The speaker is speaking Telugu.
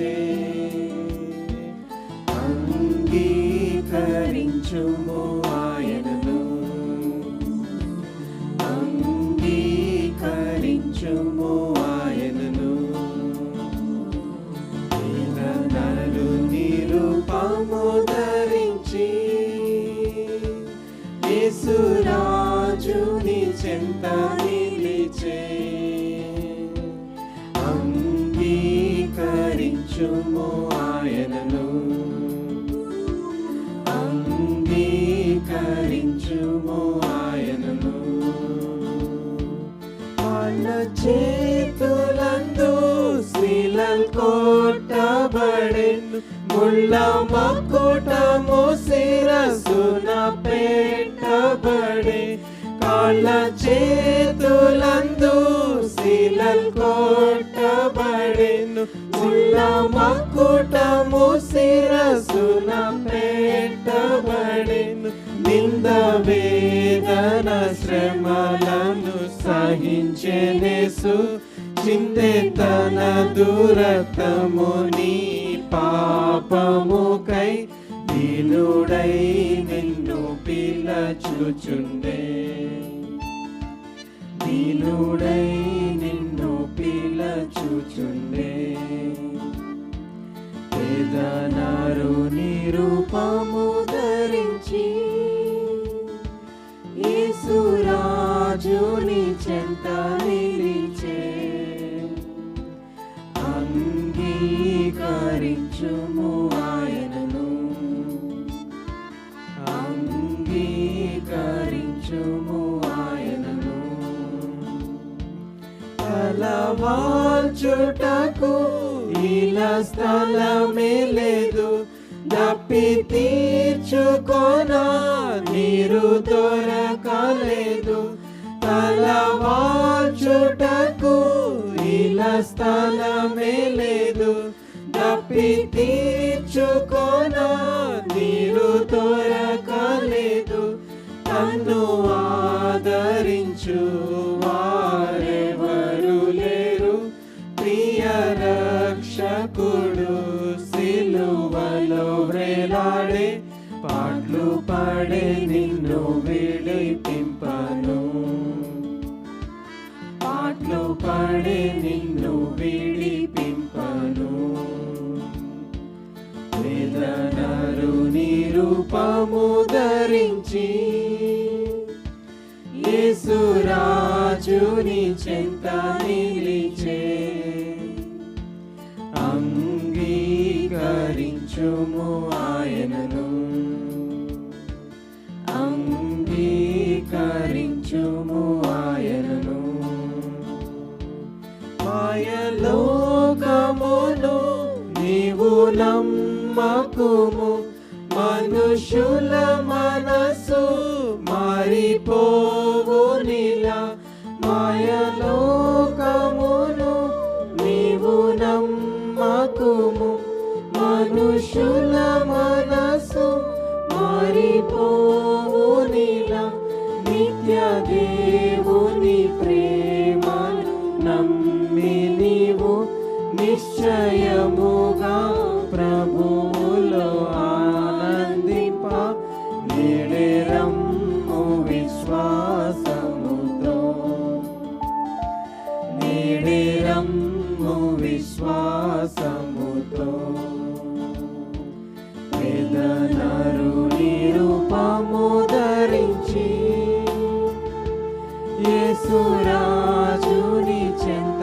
నిలిచే అంగీకరించుము ఆయనను. అంగీకరించుము ఆయనను. నలు నిరుపము ధరించి యేసురాజుని చెంత నిలిచే అంగీకరించుము ఆయనను. అంగీకరించుము ఆయనను. వాళ్ళ చేతులందు శీలల్ కోటబడెను ముళ్ళ మకుటము శిరసున పెట్టబడే. కాళ్ళ చేతులందు శీలల్ కోటబడెను ముళ్ళ మకుటము శిరసున పెట్టబడెను. నింద వేదన శ్రమలను సహించెనేసు. చిందే తన దురతము నీ పాపముకై దీనుడై నిన్ను పిలచుచుండే. దీనుడై అంగీకరించుము ఆయనను. అంగీకరించుము ఆయనను. అలవాల్చుటకు ఇలా స్థలమే లేదు. దప్పి తీర్చుకోనా నీరు దొరకలేదు తలవాల్చుటకు ఇలా స్థలమే లేదు. దప్పి తీర్చుకొన నీరు దొరకలేదు. తన్ను ఆదరించు వారెవరు లేరు. ప్రియ రక్షకుడు సిలువలో వ్రేలాడే పాటలు పాడే నిన్ను విడిపింపను. పాటలు పాడే నిన్ను విడిపింపను. నరుని రూపము ధరించి యేసురాజుని చెంత నిలిచే అంగీకరించుము ఆయనను. అంగీకరించుము ఆయనను. మాయలోకమును నీవు నమ్మకుము మనుషుల మనసు మారిపోవు నీలా. మాయలోకమును నీవు నమ్మకుము. మనుషుల మనసు మారిపోవు నీలా. నిత్య దేవుని ప్రేమను నమ్మి నీవు నిశ్చయముగా విశ్వాసముతో. వేదనరు నిరూపము ధరించి యేసురాజుని చెంత